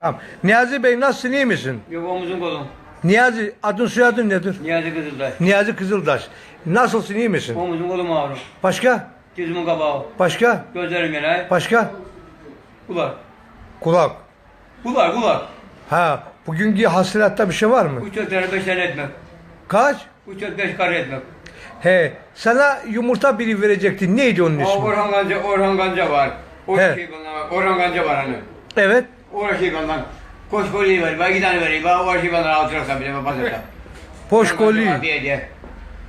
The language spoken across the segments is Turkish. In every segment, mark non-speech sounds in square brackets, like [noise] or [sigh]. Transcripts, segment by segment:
Tamam. Niyazi Bey nasılsın iyi misin? Yok omuzun kolum. Niyazi adın soyadın nedir? Niyazi Kızılday. Niyazi Kızıldaş. Nasılsın iyi misin? Omuzun kolum ağrı. Başka? Dizmin kabağı. Başka? Gözlerim yanay. Başka? Kulak. Kulak. Kulak kulak. Ha bugünkü hasılatta bir şey var mı? Üç dört tane beş tane etmek. Kaç? Üç dört beş kare etmek. He sana yumurta biri verecekti. Neydi onun Aa, ismi? Orhan Ganca, Orhan Ganca var. O He. şey bana, Orhan Ganca var hani. Evet. Şey bana. Koş koliyi ver, ben tane vereyim. Ben o şey bana altıraksam bile ben pasata. Poş koli. diye diye.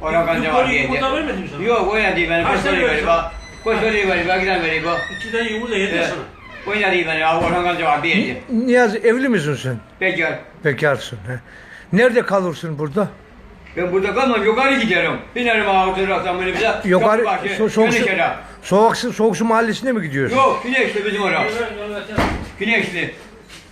Orhan Ganca var diye diye. Yumurta vermedim sana. Yok oyna değil ben. Kaç Koş tane vereyim. vereceğim? Koş koliyi vereyim, ben tane vereyim. bak. İki tane yumurta yeter Evet. sana. Oyna değil ben. Orhan Ganca var diye diye. Niyazi evli misin sen? Bekar. Bekarsın. He. Nerede kalırsın burada? Ben burada kalmam, yukarı giderim. Binerim ağa oturursam böyle bize. Yukarı so, su, Güneşli'de. Soğuk, soğuk su mahallesine mi gidiyorsun? Yok, Güneşli bizim orası. Güneşli.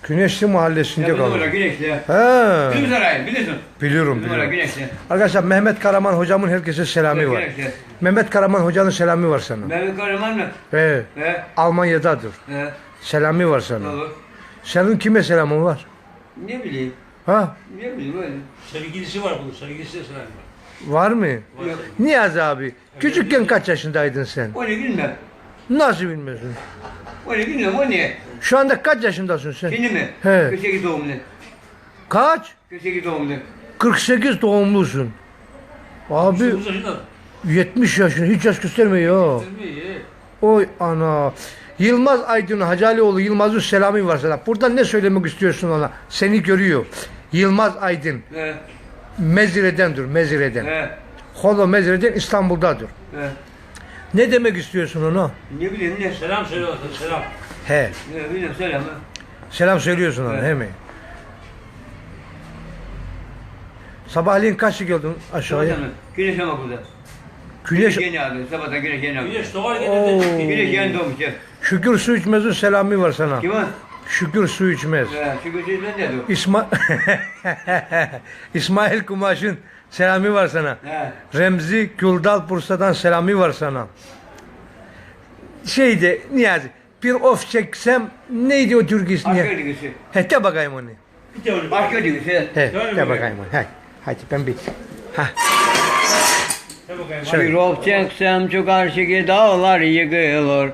Güneşli mahallesinde Ya bizim. Güneşli. He. Bizim saray, bilirsin. Biliyorum Bizim biliyorum. Güneşli. Arkadaşlar Mehmet Karaman hocamın herkese selamı var. Güneşli. Mehmet Karaman hocanın selamı var sana. Mehmet Kahraman mı? He. He, Almanya'dadır. he. Selamı var sana. Olur. Senin kime selamın var? Ne bileyim, Ha? ne bileyim öyle. Sevgilisi var bunun. Sevgilisi de selam var. Var mı? Yok. Niyazi abi, küçükken kaç yaşındaydın sen? O ne bilmem. Nasıl bilmiyorsun? O ne bilmem, o ne? Şu anda kaç yaşındasın sen? Şimdi mi? He. 48 doğumlu. Kaç? 48 doğumlu. 48 doğumlusun. Abi Dokuz yaşında. 70 yaşında hiç yaş göstermiyor. Oy ana. Yılmaz Aydın Hacalioğlu Yılmaz'ın selamı var sana. Burada ne söylemek istiyorsun ona? Seni görüyor. Yılmaz Aydın He, Mezire'dendir Mezire'den. he, Holo Mezire'den İstanbul'dadır. he. Ne demek istiyorsun ona? Ne bileyim ne? Selam söyle bakalım. Selam. He. Ne bileyim söyle ama. Selam söylüyorsun ona he mi? Sabahleyin kaçta geldin aşağıya? Güneş ama burada. Güneş Güneş yeni aldı. Sabahtan güneş yeni aldı. Güneş doğar getirdi. Güneş yeni doğmuş ya. Şükür su içmez'in selamı var sana. Kim o? Şükür su içmez. He, güneş ben de dur. İsma [laughs] İsmail Kumaş'ın selamı var sana. He. Remzi Güldal Bursa'dan selamı var sana. Şeyde Niyazi bir of çeksem neydi o türkü ismi? Asker ya? digisi. He de bakayım onu. Bir de öyle. Asker digisi. He Söyle de bakayım. onu. Hadi, hadi ben bir. Ha. Bir of çeksem şu karşıki dağlar yıkılır.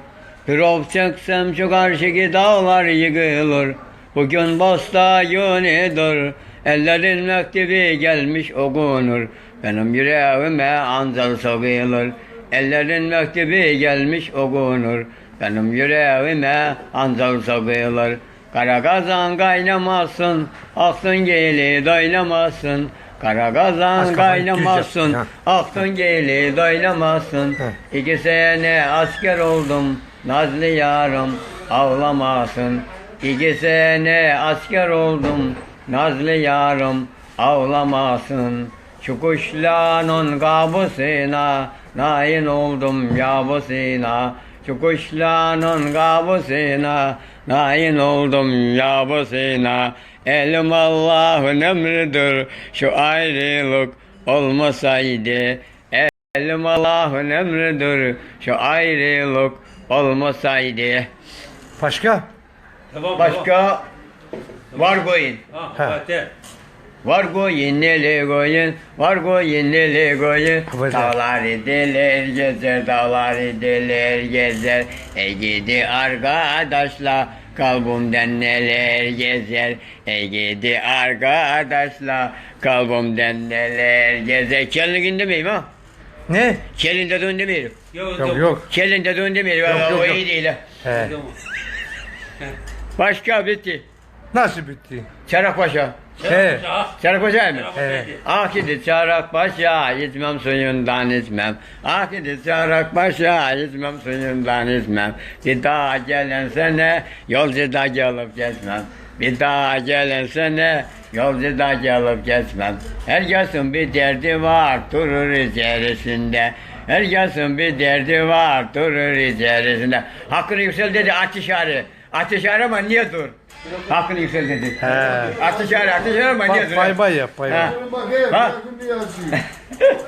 Of çeksem şu karşıki dağlar yıkılır. Bugün bosta yönüdür. Ellerin mektebi gelmiş okunur. Benim yüreğime anzal sokulur. Ellerin mektebi gelmiş okunur. Benim yüreğime anzal sokulur. Kara kazan kaynamasın, aklın geli doynamasın. Kara Az kazan yap. aklın geli doynamasın. Heh. İki sene asker oldum, nazlı yarım ağlamasın. İki sene asker oldum, nazlı yarım ağlamasın. Şu kuşların kabusuna, nain oldum yabusuna. Şu kuşların kabusuna, nain oldum yabusuna. Elim Allah'ın emridir, şu ayrılık olmasaydı. Elim Allah'ın emridir, şu ayrılık olmasaydı. Başka? Tamam, Başka var koyun. Tamam. Ha. Var koyun, neli koyun, var koyun, neli koyun. Böyle. Dağlar idiler gezer, dağlar idiler gezer. E gidi arkadaşlar, kalbimden neler gezer. E gidi arkadaşlar, kalbimden neler gezer. Günde miyim ha? Ne? Kelin de döndü miyim? Yok Yok yok. Kelin de döndü miyim? Yok, yok, O yok. iyi değil. ha. He. [laughs] Başka bitti. Nasıl bitti? Çarakpaşa. He. Çarakpaşa mı? Evet. Ah gidi çarak başa, içmem suyundan içmem. Ah gidi çarak başa, içmem suyundan içmem. Bir daha gelen sene, yolcuda gelip geçmem. Bir daha gelen sene, yolcuda gelip geçmem. Herkesin bir derdi var, durur içerisinde. Herkesin bir derdi var, durur içerisinde. Hakkını yüksel dedi Ateşarı. Ateşarı ama niye dur? Hakkını yüksel dedi. He. Ateşarı, Ateşarı ama niye dur? Bay bay yap bay bay. Ha. Ha?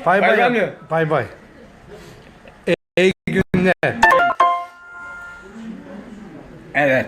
Bay bay yap. Bay bay. İyi günler. Evet.